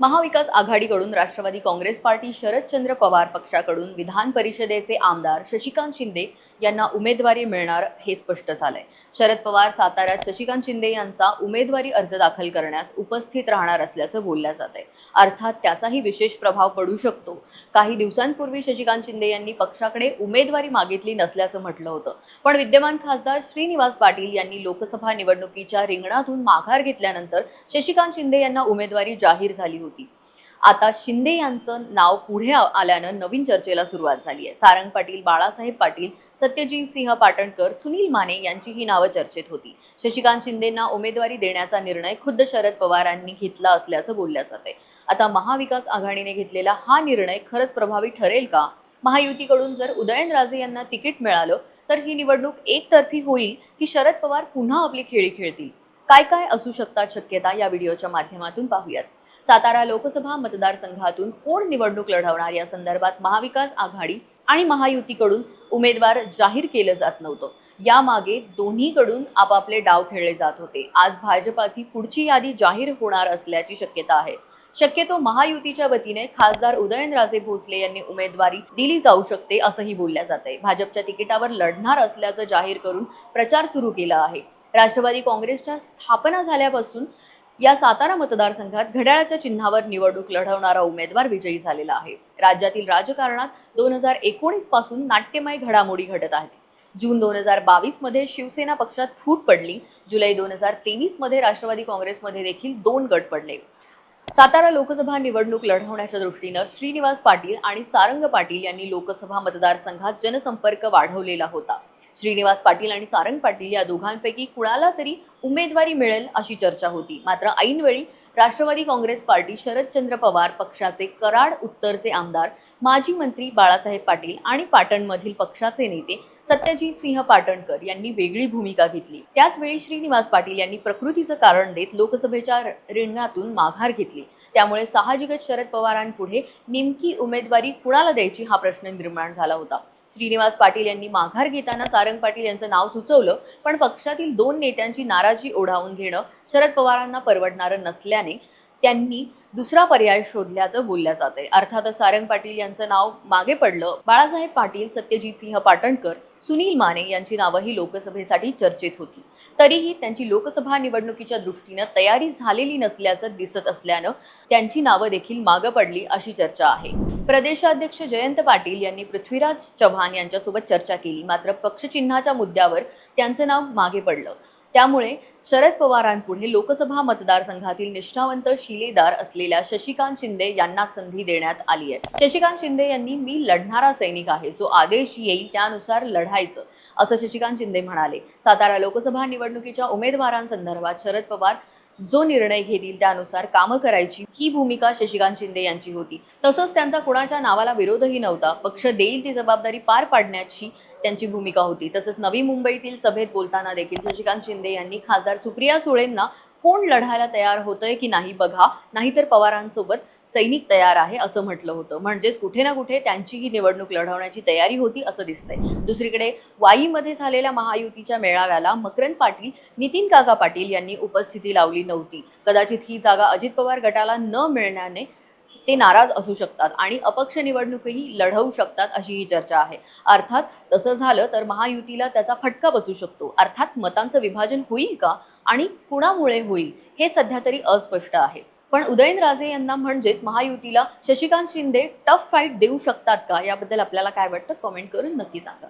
महाविकास आघाडीकडून राष्ट्रवादी काँग्रेस पार्टी शरदचंद्र पवार पक्षाकडून विधान परिषदेचे आमदार शशिकांत शिंदे यांना उमेदवारी मिळणार हे स्पष्ट झालंय. शरद पवार साताऱ्यात शशिकांत शिंदे यांचा उमेदवारी अर्ज दाखल करण्यास उपस्थित राहणार असल्याचं बोलल्या जात आहे अर्थात त्याचाही विशेष प्रभाव पडू शकतो. काही दिवसांपूर्वी शशिकांत शिंदे यांनी पक्षाकडे उमेदवारी मागितली नसल्याचं म्हटलं होतं. पण विद्यमान खासदार श्रीनिवास पाटील यांनी लोकसभा निवडणुकीच्या रिंगणातून माघार घेतल्यानंतर शशिकांत शिंदे यांना उमेदवारी जाहीर झाली होती. आता शिंदे यांचं नाव पुढे आल्यानं नवीन चर्चेला सुरुवात झाली आहे सारंग पाटील बाळासाहेब पाटील सत्यजित सिंह पाटणकर सुनील माने यांची ही नावं चर्चेत होती. शशिकांत शिंदेंना उमेदवारी देण्याचा निर्णय खुद्द शरद पवारांनी घेतला असल्याचं बोलल्या जाते आता महाविकास आघाडीने घेतलेला हा निर्णय खरंच प्रभावी ठरेल का? महायुतीकडून जर उदयनराजे यांना तिकीट मिळालं तर ही निवडणूक एकतर्फी होईल की शरद पवार पुन्हा आपली खेळी खेळतील? काय काय असू शकतात शक्यता या व्हिडिओच्या माध्यमातून पाहूयात. सातारा लोकसभा मतदारसंघातून कोण निवडणूक लढवणार? या संदर्भात महाविकास आघाडी आणि महायुतीकडून उमेदवार जाहीर केलं जात नव्हतं. यामागे दोन्हीकडून आपापले डाव खेळले जात होते. आज भाजपाची पुढची यादी जाहीर होणार असल्याची शक्यता आहे. शक्यतो महायुतीच्या वतीने खासदार उदयनराजे भोसले यांनी उमेदवारी दिली जाऊ शकते असंही बोलल्या जात आहे. भाजपच्या तिकिटावर लढणार असल्याचं जाहीर करून प्रचार सुरू केला आहे. राष्ट्रवादी काँग्रेसच्या स्थापना झाल्यापासून या सातारा मतदारसंघात घड्याळाच्या चिन्हावर निवडणूक लढवणारा उमेदवार विजयी झालेला आहे. राज्यातील राजकारणात दोन हजार एकोणीसपासून नाट्यमय घडामोडी घडत आहेत. जून दोन हजार बावीसमध्ये शिवसेना पक्षात फूट पडली. जुलै दोन हजार तेवीसमध्ये राष्ट्रवादी काँग्रेसमध्ये देखील दोन गट पडले. सातारा लोकसभा निवडणूक लढवण्याच्या दृष्टीनं श्रीनिवास पाटील आणि सारंग पाटील यांनी लोकसभा मतदारसंघात जनसंपर्क वाढवलेला होता. श्रीनिवास पाटील आणि सारंग पाटील या दोघांपैकी कुणाला तरी उमेदवारी मिळेल अशी चर्चा होती. मात्र ऐनवेळी राष्ट्रवादी काँग्रेस पार्टी शरदचंद्र पवार पक्षाचे कराड उत्तरचे आमदार माजी मंत्री बाळासाहेब पाटील आणि पाटणमधील पक्षाचे नेते सत्यजित सिंह पाटणकर यांनी वेगळी भूमिका घेतली. त्याचवेळी श्रीनिवास पाटील यांनी प्रकृतीचं कारण देत लोकसभेच्या रिंगणातून माघार घेतली. त्यामुळे साहजिकच शरद पवारांपुढे नेमकी उमेदवारी कुणाला द्यायची हा प्रश्न निर्माण झाला होता. श्रीनिवास पाटील यांनी माघार घेताना सारंग पाटील यांचं नाव सुचवलं पण पक्षातील दोन नेत्यांची नाराजी ओढावून घेणं शरद पवारांना परवडणारं नसल्याने त्यांनी दुसरा पर्याय शोधल्याचं बोलल्या जाते अर्थातच सारंग पाटील यांचं नाव मागे पडलं. बाळासाहेब पाटील सत्यजित सिंह पाटणकर सुनील माने यांची नावंही लोकसभेसाठी चर्चेत होती. तरीही त्यांची लोकसभा निवडणुकीच्या दृष्टीनं तयारी झालेली नसल्याचं दिसत असल्यानं त्यांची नावं देखील मागं पडली अशी चर्चा आहे. प्रदेशाध्यक्ष जयंत पाटील यांनी पृथ्वीराज चव्हाण यांच्यासोबत चर्चा केली. मात्र पक्षचिन्हाच्या मुद्द्यावर त्यांचं नाव मागे पडलं. त्यामुळे शरद पवारांपुढे लोकसभा मतदारसंघातील निष्ठावंत शिलेदार असलेल्या शशिकांत शिंदे यांना संधी देण्यात आली आहे. शशिकांत शिंदे यांनी मी लढणारा सैनिक आहे. जो आदेश येईल त्यानुसार लढायचं. असं शशिकांत शिंदे म्हणाले. सातारा लोकसभा निवडणुकीच्या उमेदवारांसंदर्भात शरद पवार जो निर्णय घेतील त्यानुसार कामं करायची ही भूमिका शशिकांत शिंदे यांची होती. तसंच त्यांचा कुणाच्या नावाला विरोधही नव्हता. पक्ष देईल ती जबाबदारी पार पाडण्याची त्यांची भूमिका होती. तसंच नवी मुंबईतील सभेत बोलताना देखील शशिकांत शिंदे यांनी खासदार सुप्रिया सुळेंना कोण लढायला तयार होतंय की नाही बघा. नाहीतर पवारांसोबत सैनिक तयार आहे असं म्हटलं होतं. म्हणजेच कुठे ना कुठे त्यांची ही निवडणूक लढवण्याची तयारी होती असं दिसतंय. दुसरीकडे वाईमध्ये झालेल्या महायुतीच्या मेळाव्याला मकरंद पाटील नितीन काका पाटील यांनी उपस्थिती लावली नव्हती. कदाचित ही जागा अजित पवार गटाला न मिळण्याने ते नाराज असू शकतात आणि अपक्ष निवडणूकही लढवू शकतात अशी ही चर्चा आहे. अर्थात तसं झालं तर महायुतीला त्याचा फटका बसू शकतो. अर्थात मतांचं विभाजन होईल का? आणि कुणामुळे होईल हे सध्या तरी अस्पष्ट आहे. पण उदयनराजे यांना म्हणजेच महायुतीला शशिकांत शिंदे टफ फाईट देऊ शकतात का? याबद्दल आपल्याला काय वाटतं? कमेंट करून नक्की सांगा.